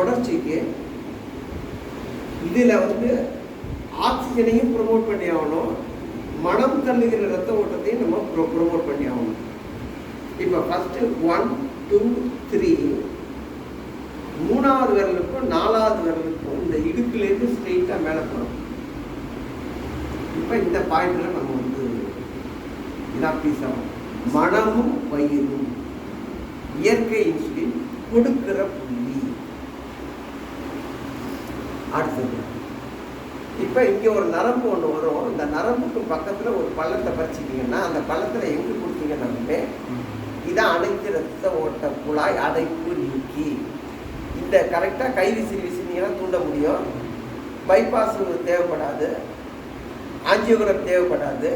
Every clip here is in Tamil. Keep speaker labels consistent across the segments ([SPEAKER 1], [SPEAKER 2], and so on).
[SPEAKER 1] தொடர்ச்சிக்கு இதில் வந்து ஆக்சிஜனையும் ப்ரொமோட் பண்ணி ஆகணும். மனம் தள்ளுகிற ரத்த ஓட்டத்தையும் நம்ம ப்ரொ ப்ரொமோட் பண்ணி ஆகணும். இப்போ ஃபஸ்ட்டு ஒன் டூ த்ரீ மூணாவது விரலுக்கும் நாலாவது விரலுக்கும் இந்த இடுப்புலேருந்து ஸ்ட்ரெயிட்டாக மேலே போகிறோம் இப்போ இந்த பாயிண்டில் நம்ம வந்து இதான் பீஸ் ஆகும் மனமும் வயிறும். இயற்கை இன்சுலின் கொடுக்கிற புள்ளி. அடுத்தது. இப்போ இங்கே ஒரு நரம்பு ஒன்று வரும். இந்த நரம்புக்கு பக்கத்தில் ஒரு பள்ளத்தை பறிச்சிட்டிங்கன்னா அந்த பள்ளத்தில் எங்கே கொடுத்தீங்கன்னாலுமே இதான் அடைத்து ரத்த ஓட்ட குழாய் அடைப்பு நீக்கி. இந்த கரெக்டாக கை விசிறி விசிறிங்கன்னா தூண்ட முடியும். பைபாஸ் தேவைப்படாது. ஆஞ்சியோகிராம் தேவைப்படாது.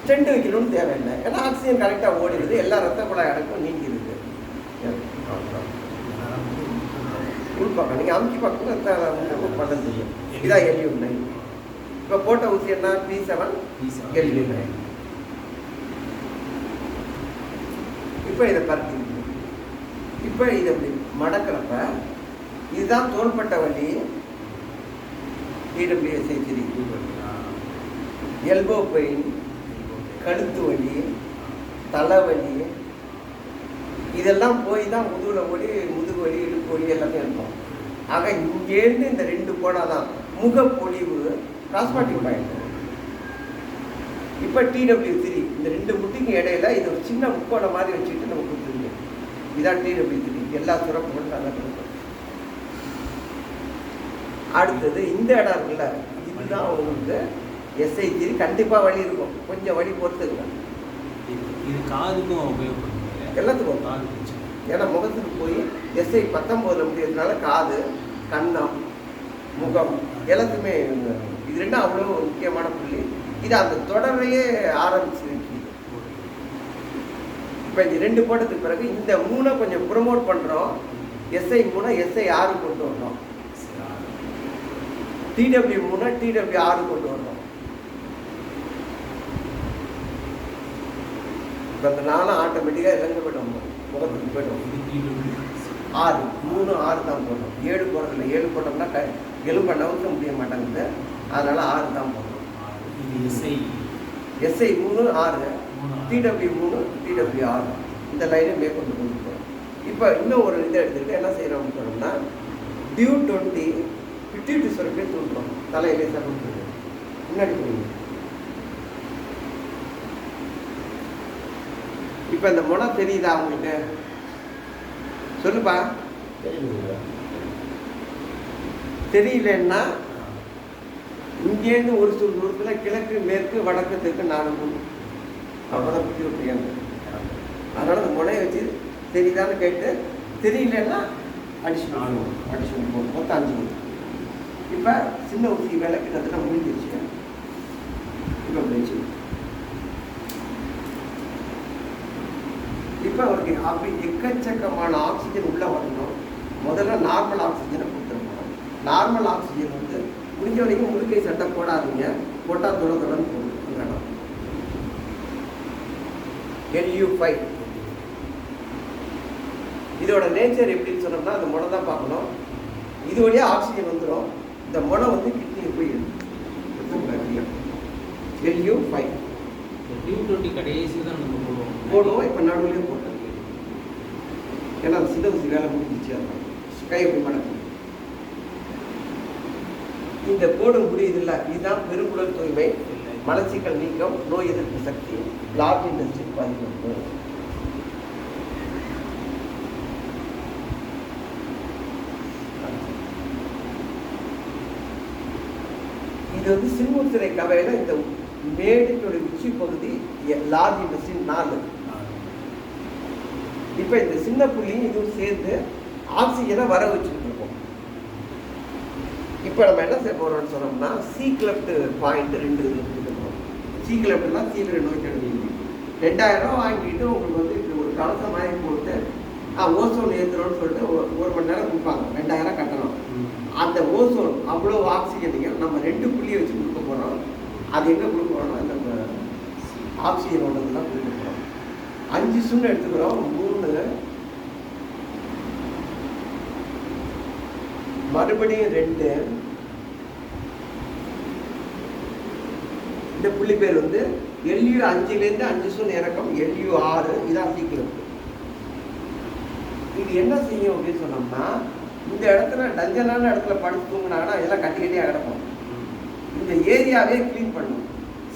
[SPEAKER 1] ஸ்டெண்ட் வைக்கணும்னு தேவையில்லை. ஏன்னா ஆக்சிஜன் கரெக்டாக ஓடிடுது. எல்லா ரத்த குழாய் அடைப்பும் நீங்கிடுது உள் பக்கம் நீங்கள் அமுக்கி பக்கம் பண்ண தெரியும் இதான் எல்யூ நைன் இப்போ போட்ட ஊசி என்ன? பி செவன் எல்யூ நைன் இப்போ இதை பருத்தி இப்போ இதை மடக்கிறப்ப இதுதான் தோள்பட்ட வலி. இடபிள்யூஎஸ்ஐ சரி எல்போ பெயின் கழுத்து வலி தலைவலி இதெல்லாம் போய் தான் முதுகில் ஒலி முதுகு வலி இடுப்பு வலி எல்லாமே இருக்கும். ஆக இங்கேருந்து இந்த ரெண்டு போனால் தான் முகப்பொழிவு காஸ்மெட்டிக் பாயிண்ட் இப்போ டிடபிள்யூ த்ரீ இந்த ரெண்டு முட்டிக்கு இடையில இது ஒரு சின்ன முக்கோணம் மாதிரி வச்சுக்கிட்டு நம்ம கொடுத்துருங்க. இதான் டிடபிள்யூ த்ரீ எல்லா சுரப்புகளும் நல்லா இருக்கும் அடுத்தது இந்த இடம் இருக்குல்ல இதுதான் உங்களுக்கு எஸ்ஐ த்ரீ கண்டிப்பாக வழி இருக்கும். கொஞ்சம் வழி பொறுத்துக்கலாம்
[SPEAKER 2] இது காதுக்கும் உபயோகப்படும்
[SPEAKER 1] எல்லாத்துக்கும்
[SPEAKER 2] காது பிரச்சனை
[SPEAKER 1] ஏன்னா முகத்துக்கு போய் எஸ்ஐ பத்தொம்போதில் முடியறதுனால காது கன்னம் முகம் எல்லாத்துக்குமே இது ரெண்டும் அவ்வளோ ஒரு முக்கியமான புள்ளி. இது அந்த தொடரையே ஆரம்பிச்சு இப்போ இந்த ரெண்டு போட்டதுக்கு பிறகு இந்த மூணை கொஞ்சம் ப்ரொமோட் பண்ணுறோம் எஸ்ஐ மூணை எஸ்ஐ ஆறு கொண்டு வர்றோம் டிடபிள்யூ மூணை டிடபிள்யூ ஆறு கொண்டு வர்றோம் இப்போ அந்த நாளும் ஆட்டோமேட்டிக்காக இறங்க போய்ட்டோம் முகத்துக்கு போய்ட்டோம் ஆறு மூணு ஆறு தான் போடணும். ஏழு போடுறதில்ல. ஏழு போட்டோம்னா க எலும்பை நவுத்த முடிய மாட்டேங்குது. அதனால் ஆறு தான் போடணும்.
[SPEAKER 2] எஸ்ஐ
[SPEAKER 1] எஸ்ஐ மூணு ஆறு. டிடபிள்யூ மூணு டிடபிள்யூ ஆறு. இந்த லைனை மேற்கொண்டு கொண்டு போகிறோம் இப்போ இன்னும் ஒரு இதை எடுத்துக்கிட்டு என்ன செய்கிறோம்னு சொன்னோம்னா டியூ டுவெண்ட்டி டு சுரப்பே தூண்டுறோம் தலையிலே சரண்டு முன்னாடி போடுங்க. இப்போ இந்த முனை தெரியுதா உங்களுக்கு? சொல்லுப்பா. தெரியலன்னா இங்கேருந்து ஒரு சில தூரத்தில் கிழக்கு மேற்கு வடக்கு தெற்கு நாலு மூணு அவ்வளோதான் புத்தி விட்டுருக்காங்க அதனால் அந்த முனையை வச்சு தெரியுதான்னு கேட்டு தெரியலன்னா அடிஷனல் அடிஷனல் போகும் மொத்தம் அஞ்சு மூணு இப்போ சின்ன ஊசி வேலை கிட்டத்தட்ட முடிஞ்சிருச்சு. இப்போ முடிஞ்சு இப்போ அவருக்கு அப்படி எக்கச்சக்கமான ஆக்சிஜன் உள்ளே வரணும். முதல்ல நார்மல் ஆக்சிஜனை கொடுத்துருக்கணும். நார்மல் ஆக்சிஜன் வந்து முடிஞ்ச வரைக்கும் முழுக்கை சட்டை போடாதீங்க. போட்டால் தொட தொடன்னு போடும் வேணும் எல்யூ ஃபைவ் இதோட நேச்சர் எப்படின்னு சொன்னோம்னா அந்த முனை தான் பார்க்கணும். இது வழியாக ஆக்சிஜன் வந்துடும் இந்த முனை வந்து கிட்னியை போய் எல்யூ ஃபைவ்
[SPEAKER 2] டியூ டுவெண்ட்டி கடைசி தான் நம்ம போடுவோம்.
[SPEAKER 1] போடுவோம். இப்போ நடுவுலேயே போட்டோம் ஏன்னா அந்த சின்ன வேலை முடிஞ்சிச்சு அதான் கை எப்படி இந்த போடும் முடியுது இதுதான் பெருங்குடல் தூய்மை மலச்சிக்கல் நீக்கம் நோய் எதிர்ப்பு சக்தி. லார்ஜ் இண்டஸ்ட்ரி பாதுகாப்பு இது வந்து சிறுமுத்திரை கவையில் இந்த மேடினுடைய உச்சி பகுதி லார்ஜ் இண்டஸ்ட்ரி நாலு. இப்போ இந்த சின்ன புள்ளியும் இதுவும் சேர்ந்து ஆக்சிஜனை வர வச்சுட்டு இருக்கோம் இப்போ நம்ம என்ன செய்ய போறோம்னு சொன்னோம்னா சி கிளப்ட் பாயிண்ட் ரெண்டு இருக்கோம் சி கிளப்ட்னா தீவிர நோய் கடுமை ரெண்டாயிரம் ரூபா வாங்கிட்டு உங்களுக்கு வந்து இப்படி ஒரு கலசம் வாங்கி போட்டு ஓசோன் ஏற்றுறோம்னு சொல்லிட்டு ஒரு ஒரு மணி நேரம் கொடுப்பாங்க. ரெண்டாயிரம் கட்டணும். அந்த ஓசோன் அவ்வளோ ஆக்சிஜனையும் நம்ம ரெண்டு புள்ளியை வச்சு கொடுக்க போகிறோம் அது எங்கே கொடுக்க போகிறோம்னா நம்ம ஆக்சிஜனோட தான் கொடுக்க போகிறோம் அஞ்சு சுண்ணு எடுத்துக்கிறோம். மூணு. மறுபடியும் ரெண்டு. இந்த புள்ளி பேர் வந்து எல்யூ அஞ்சுலேருந்து அஞ்சு சொன்ன இறக்கம் எல்யூ ஆறு. இதான் சீக்கிரம் இது என்ன செய்யும் அப்படின்னு சொன்னோம்னா இந்த இடத்துல டஞ்சனான இடத்துல படுத்து தூங்கினாங்கன்னா இதெல்லாம் கட்டி கட்டியாக கிடக்கும். இந்த ஏரியாவே க்ளீன் பண்ணும்.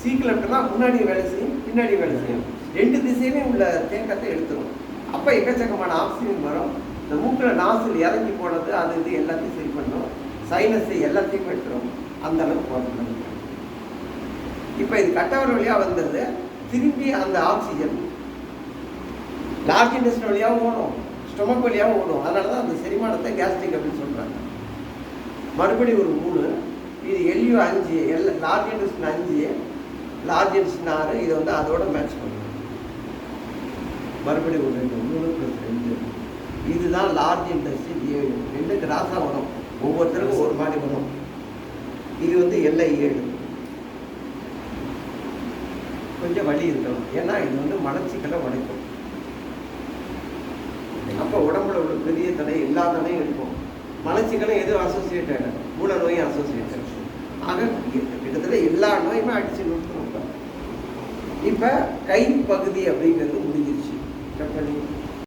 [SPEAKER 1] சீக்கிரம்னா முன்னாடி வேலை செய்யும் பின்னாடி வேலை செய்யும். ரெண்டு திசையிலையும் உள்ள தேக்கத்தை எடுத்துரும். அப்போ எக்கச்சக்கமான ஆக்சிஜன் வரும். இந்த மூக்கில் நாசில் இறங்கி போனது அது இது எல்லாத்தையும் சரி பண்ணும். சைனஸை எல்லாத்தையும் எடுத்துரும். அந்த அளவுக்கு போகணும் இப்போ இது கட்டவர் வழியாக வந்தது. திரும்பி அந்த ஆக்சிஜன் லார்ஜ் இண்டஸ்ட்ரி வழியாகவும் ஓடும். ஸ்டொமக் வழியாகவும் ஓடும். அதனால தான் அந்த செரிமானத்தை கேஸ்ட்ரிக் அப்படின்னு சொல்கிறாங்க மறுபடியும் ஒரு மூணு. இது எல்யூ அஞ்சு எல் லார்ஜ் இண்டஸ்ட்ரி அஞ்சு லார்ஜ் இண்டஸ்ட்ரி ஆறு. இதை வந்து அதோட மேட்ச் பண்ணணும் மறுபடியும் ஒரு ரெண்டு மூணு ப்ளஸ் ரெண்டு. இதுதான் லார்ஜ் இண்டஸ்ட்ரி ஏழு. ரெண்டு கிராஸாக வரும். ஒவ்வொருத்தருக்கும் ஒரு மாதிரி வரும். இது வந்து எல்லை ஏழு. கொஞ்சம் வலி இருக்கணும். ஏன்னா இது வந்து மலச்சிக்கலை உடைக்கும். அப்போ உடம்புல உள்ள பெரிய தடை எல்லா தடையும் இருக்கும். மலச்சிக்கலும் எதுவும் அசோசியேட்டட் மூல நோயும் அசோசியேட்டட் ஆக கிட்டத்தட்ட எல்லா நோயுமே அடிச்சு நிறுத்தணும். இப்போ இப்போ கை பகுதி அப்படிங்கிறது முடிஞ்சிருச்சு. செக் பண்ணி